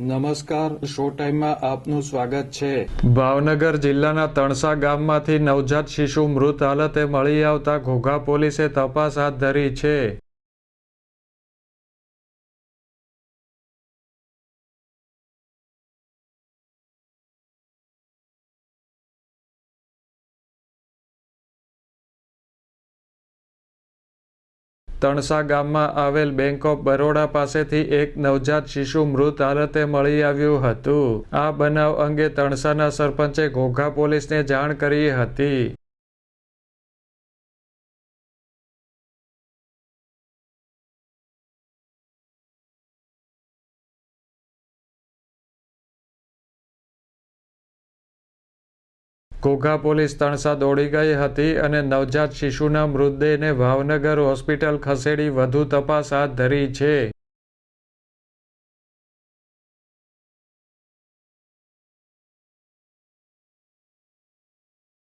નમસ્કાર, શો ટાઈમમાં આપનું સ્વાગત છે. ભાવનગર જિલ્લાના તણસા ગામમાંથી નવજાત શિશુ મૃત હાલતે મળી આવતા ઘોઘા પોલીસે તપાસ હાથ ધરી છે. તણસા ગામમાં આવેલ બેંક ઓફ બરોડા પાસેથી એક નવજાત શિશુ મૃત હાલતે મળી આવ્યું હતું. આ બનાવ અંગે તણસાના સરપંચે ઘોઘા પોલીસને જાણ કરી હતી. ઘોઘા પોલીસ તણસા દોડી ગઈ હતી અને નવજાત શિશુના મૃતદેહને ભાવનગર હોસ્પિટલ ખસેડી વધુ તપાસ હાથ ધરી છે.